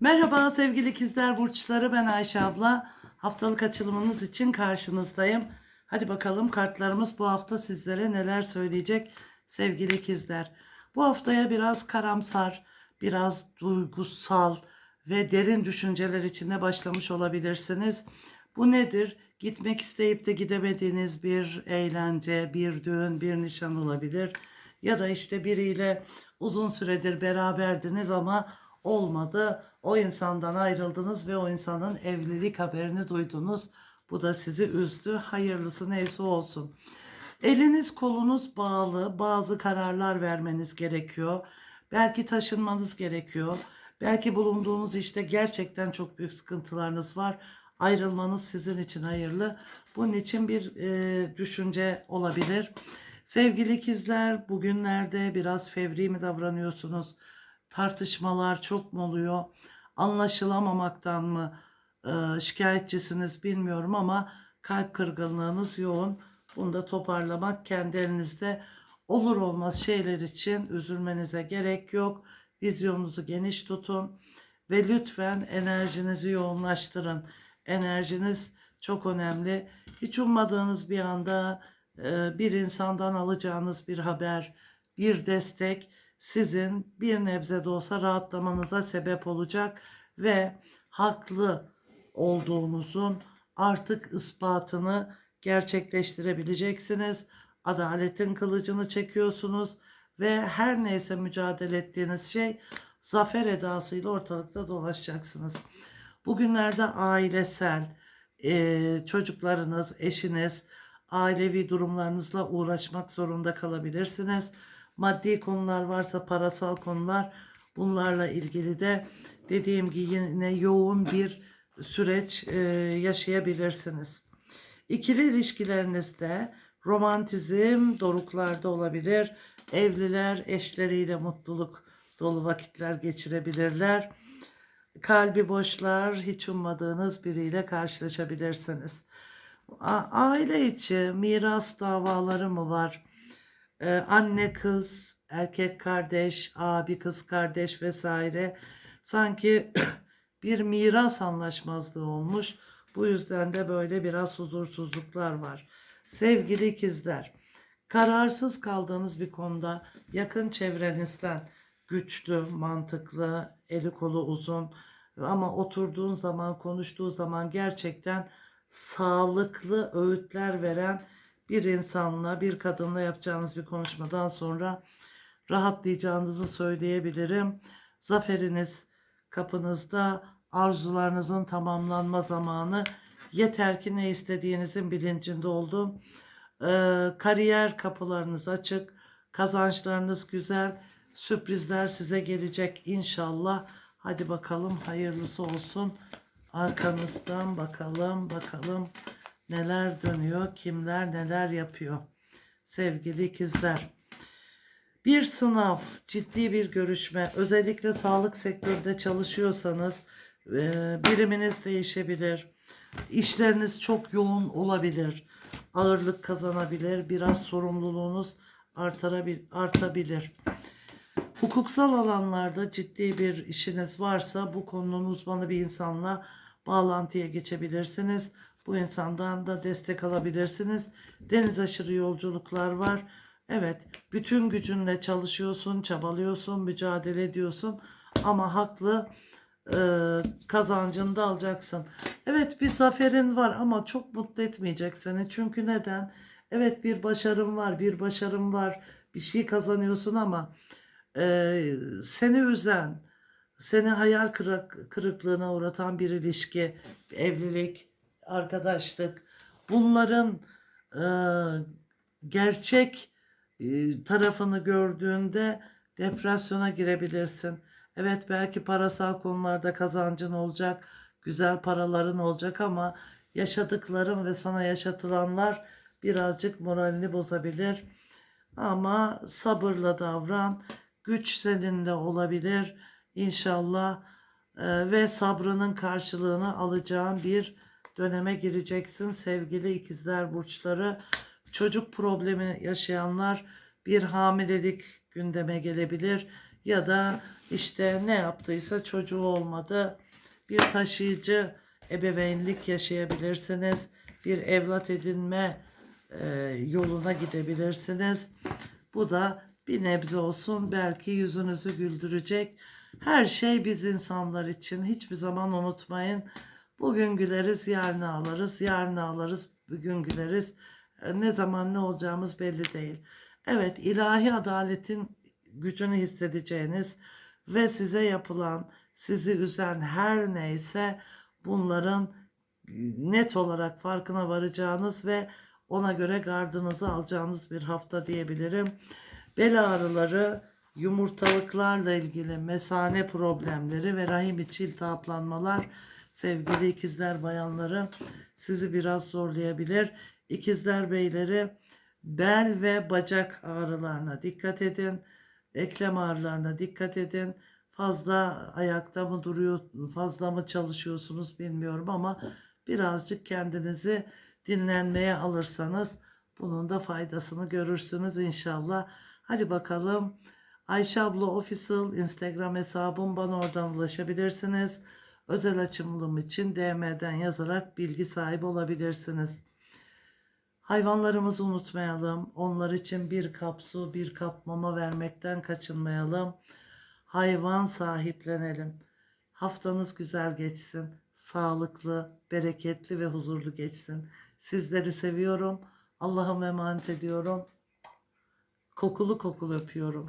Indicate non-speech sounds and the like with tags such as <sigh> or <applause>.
Merhaba sevgili ikizler burçları ben Ayşe abla. Haftalık açılımınız için karşınızdayım. Hadi bakalım kartlarımız bu hafta sizlere neler söyleyecek sevgili ikizler. Bu haftaya biraz karamsar, biraz duygusal ve derin düşünceler içinde başlamış olabilirsiniz. Bu nedir? Gitmek isteyip de gidemediğiniz bir eğlence, bir düğün, bir nişan olabilir. Ya da işte biriyle uzun süredir beraberdiniz ama olmadı. O insandan ayrıldınız ve o insanın evlilik haberini duydunuz. Bu da sizi üzdü. Hayırlısı neyse olsun. Eliniz kolunuz bağlı. Bazı kararlar vermeniz gerekiyor. Belki taşınmanız gerekiyor. Belki bulunduğunuz işte gerçekten çok büyük sıkıntılarınız var. Ayrılmanız sizin için hayırlı. Bunun için bir e, düşünce olabilir. Sevgili ikizler bugünlerde biraz fevri mi davranıyorsunuz? Tartışmalar çok mu oluyor? Anlaşılamamaktan mı e, şikayetçisiniz bilmiyorum ama kalp kırgınlığınız yoğun. Bunu da toparlamak kendi elinizde. Olur olmaz şeyler için üzülmenize gerek yok. Vizyonunuzu geniş tutun ve lütfen enerjinizi yoğunlaştırın. Enerjiniz çok önemli. Hiç ummadığınız bir anda bir insandan alacağınız bir haber, bir destek sizin bir nebze de olsa rahatlamanıza sebep olacak ve haklı olduğunuzun artık ispatını gerçekleştirebileceksiniz. Adaletin kılıcını çekiyorsunuz ve her neyse mücadele ettiğiniz şey zafer edasıyla ortalıkta dolaşacaksınız. Bugünlerde ailesel, e, çocuklarınız, eşiniz, ailevi durumlarınızla uğraşmak zorunda kalabilirsiniz. Maddi konular varsa parasal konular bunlarla ilgili de dediğim gibi yine yoğun bir süreç e, yaşayabilirsiniz. İkili ilişkilerinizde romantizm doruklarda olabilir. Evliler eşleriyle mutluluk dolu vakitler geçirebilirler. Kalbi boşlar, hiç ummadığınız biriyle karşılaşabilirsiniz. A- aile içi miras davaları mı var? Ee, anne kız, erkek kardeş, abi kız kardeş vesaire. Sanki <clears throat> bir miras anlaşmazlığı olmuş. Bu yüzden de böyle biraz huzursuzluklar var. Sevgili ikizler, kararsız kaldığınız bir konuda yakın çevrenizden güçlü, mantıklı, eli kolu uzun ama oturduğun zaman, konuştuğu zaman gerçekten sağlıklı öğütler veren bir insanla, bir kadınla yapacağınız bir konuşmadan sonra rahatlayacağınızı söyleyebilirim. Zaferiniz kapınızda, arzularınızın tamamlanma zamanı. Yeter ki ne istediğinizin bilincinde olun. Ee, kariyer kapılarınız açık, kazançlarınız güzel, sürprizler size gelecek inşallah. Hadi bakalım hayırlısı olsun. Arkanızdan bakalım bakalım neler dönüyor, kimler neler yapıyor. Sevgili ikizler. Bir sınav, ciddi bir görüşme, özellikle sağlık sektöründe çalışıyorsanız e, biriminiz değişebilir. İşleriniz çok yoğun olabilir. Ağırlık kazanabilir. Biraz sorumluluğunuz artabilir. Hukuksal alanlarda ciddi bir işiniz varsa bu konunun uzmanı bir insanla bağlantıya geçebilirsiniz. Bu insandan da destek alabilirsiniz. Deniz aşırı yolculuklar var. Evet, bütün gücünle çalışıyorsun, çabalıyorsun, mücadele ediyorsun ama haklı e, kazancını da alacaksın. Evet bir zaferin var ama çok mutlu etmeyecek seni. Çünkü neden? Evet bir başarın var, bir başarın var. Bir şey kazanıyorsun ama e, seni üzen, seni hayal kırık, kırıklığına uğratan bir ilişki, evlilik, arkadaşlık. Bunların e, gerçek e, tarafını gördüğünde depresyona girebilirsin. Evet belki parasal konularda kazancın olacak, güzel paraların olacak ama yaşadıkların ve sana yaşatılanlar birazcık moralini bozabilir. Ama sabırla davran. Güç seninle olabilir. İnşallah e, ve sabrının karşılığını alacağın bir döneme gireceksin sevgili ikizler burçları. Çocuk problemi yaşayanlar bir hamilelik gündeme gelebilir ya da işte ne yaptıysa çocuğu olmadı. Bir taşıyıcı ebeveynlik yaşayabilirsiniz. Bir evlat edinme e, yoluna gidebilirsiniz. Bu da bir nebze olsun belki yüzünüzü güldürecek. Her şey biz insanlar için hiçbir zaman unutmayın. Bugün güleriz, yarın ağlarız, yarın ağlarız, bugün güleriz. E, Ne zaman ne olacağımız belli değil. Evet, ilahi adaletin gücünü hissedeceğiniz ve size yapılan, sizi üzen her neyse bunların net olarak farkına varacağınız ve ona göre gardınızı alacağınız bir hafta diyebilirim. Bel ağrıları, yumurtalıklarla ilgili mesane problemleri ve rahim içi iltihaplanmalar sevgili ikizler bayanları sizi biraz zorlayabilir. İkizler beyleri bel ve bacak ağrılarına dikkat edin. Eklem ağrılarına dikkat edin. Fazla ayakta mı duruyor, fazla mı çalışıyorsunuz bilmiyorum ama birazcık kendinizi dinlenmeye alırsanız bunun da faydasını görürsünüz inşallah. Hadi bakalım. Ayşe abla official Instagram hesabım bana oradan ulaşabilirsiniz. Özel açımlım için DM'den yazarak bilgi sahibi olabilirsiniz. Hayvanlarımızı unutmayalım. Onlar için bir kap su, bir kap mama vermekten kaçınmayalım. Hayvan sahiplenelim. Haftanız güzel geçsin. Sağlıklı, bereketli ve huzurlu geçsin. Sizleri seviyorum. Allah'a emanet ediyorum. Kokulu kokulu öpüyorum.